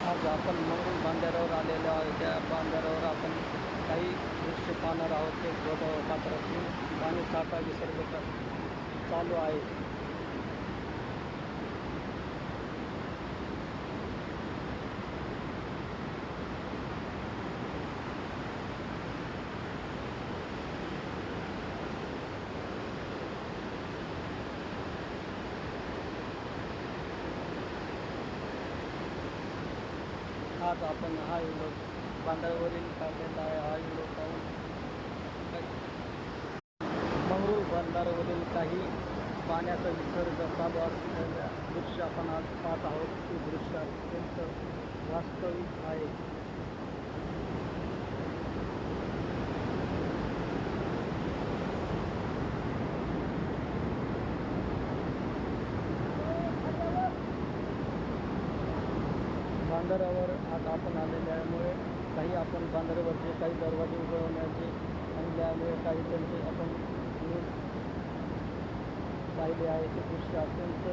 आज आपण मंगल बांधाऱ्यावर आलेलो आहे. त्या बांधाऱ्यावर आपण काही दृश्य पाहणार आहोत. ते मात्र पाणी साठा विसर्ग चालू आहे. आज आपण हा व्हिडिओ बांधाऱ्यावरील काढलेला आहे. हा व्हिडिओ पाहून मंगरूळ बंधाऱ्यावरील काही पाण्याचा विसर्ग चालू असलेल्या दृश्य आपण आज पाहत आहोत. ते दृश्य अत्यंत वास्तविक आहे. बांधाऱ्यावर आज आपण आलेल्यामुळे काही आपण बांधाऱ्यावरचे काही दरवाजे उघडवण्याचे आणि त्यामुळे काही त्यांचे आपण पाहिले आहे ते दृश्य अत्यंत